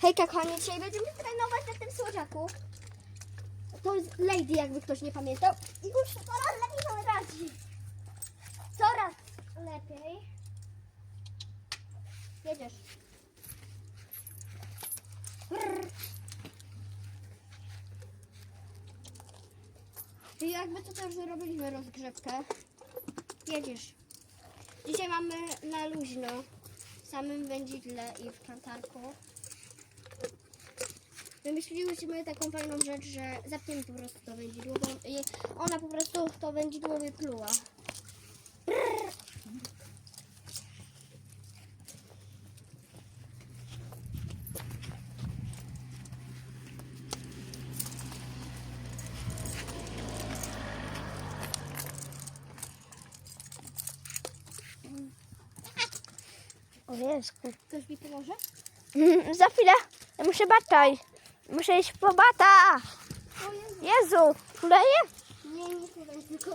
Hejka kochani, dzisiaj będziemy trenować na tym słodziaku. To jest Lady, jakby ktoś nie pamiętał. I już coraz lepiej sobie radzi. Coraz lepiej. Jedziesz. Brrr. I jakby to też zrobiliśmy rozgrzewkę. Jedziesz. Dzisiaj mamy na luźno. W samym wędzidle i w kantarku. Wymyśliłyśmy taką fajną rzecz, że zapniemy po prostu to wędzidło, bo ona po prostu to wędzidło wypluła. Brrr. O Jezu. Ktoś mi pomoże? Za chwilę. Ja muszę bataj. Muszę iść po bata. Jezu. Kuleje? Nie, nie tutaj, tylko...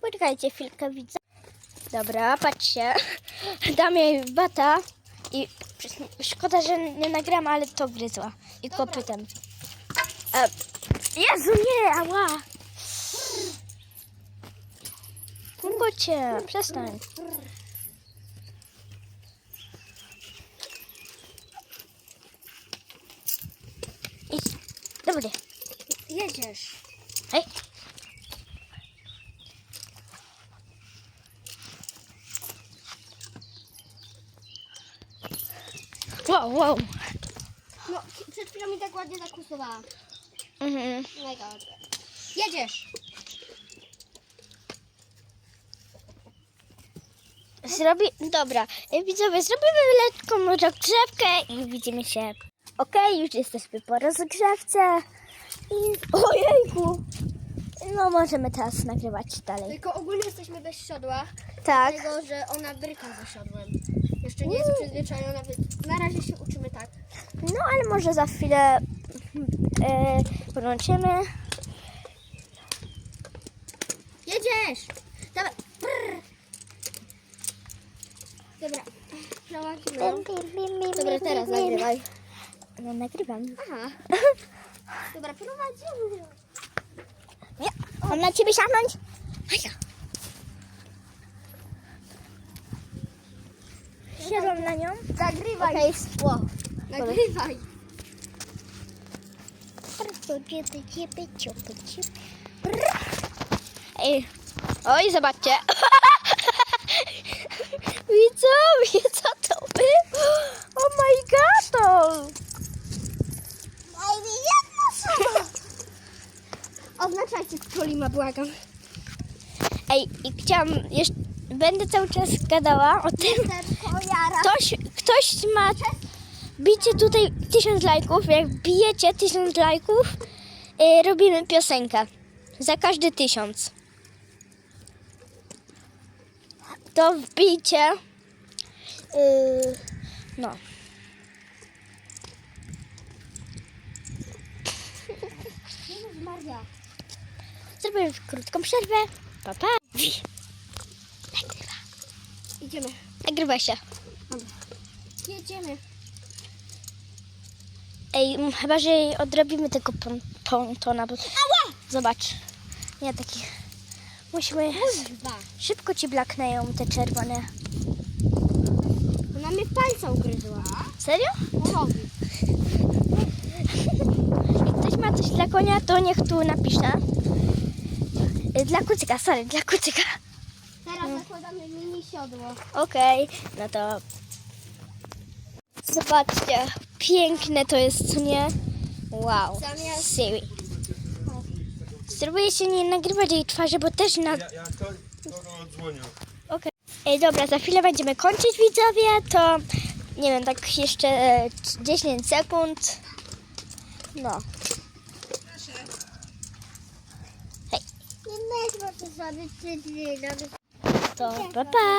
Poczekajcie chwilkę, widzę. Dobra, patrzcie. Dam jej bata i szkoda, że nie nagram, ale to gryzła. I kopytem. E, Jezu, nie, ała. Kurczę, przestań. Idź. Dobry. Jedziesz. Hej. Wow, wow. No, przed chwilą mi tak ładnie zakusowała. Mhm. Mega ładnie. Jedziesz. Zrobi... Dobra, E, widzowie, zrobimy lekką rozgrzewkę i widzimy się. Okej, już jesteśmy po rozgrzewce. I... Ojejku! No, możemy teraz nagrywać dalej. Tylko ogólnie jesteśmy bez siodła, Tak. dlatego że ona bryka ze siodłem. Jeszcze nie jest przyzwyczajona, więc na razie się uczymy tak. No, ale może za chwilę włączymy. Jedziesz! Dobra. Brrr. Dobra. Przełączmy. Dobra, teraz nagrywaj. No, nagrywam. Aha. Dobra, prowadzimy. Nie, mam na ciebie sięgnąć. Haja. Siadłam na nią. Nagrywaj. Okej, spło. Nagrywaj. Ej, oj, zobaczcie. Widzowie, co to było? Oh my mi jedno słowo. Oznaczajcie Trolima, błagam. Ej, i chciałam jeszcze, będę cały czas gadała o tym. Ktoś, ktoś ma, bicie tutaj tysiąc lajków, jak bijecie tysiąc lajków, y, robimy piosenkę. Za każdy tysiąc. To wbijcie. y, no. Zrobimy krótką przerwę. Pa, pa. Nagrywa. Idziemy. Nagrywa się. Jedziemy. Ej, m, chyba, że odrobimy tego pon- pontona. Bo... Ała! Zobacz. Nie taki. Musimy. Dwa. Szybko ci blakneją te czerwone. Ona mnie w palca ugryzła. Serio? Robi. Coś dla konia, to niech tu napisze. Y, Dla kucyka, sorry, dla kucyka. Teraz zakładamy mini siodło. Okej, no to. Zobaczcie, piękne to jest, co nie? Wow. Zamiast- Siri. Spróbuję się nie nagrywać jej twarzy, bo też na. Ja, ja to, to. Okej. Ej, dobra, za chwilę będziemy kończyć widzowie, to nie wiem, tak jeszcze e, 10 sekund. No. Nie można to zrobić przed chwilą. To pa pa.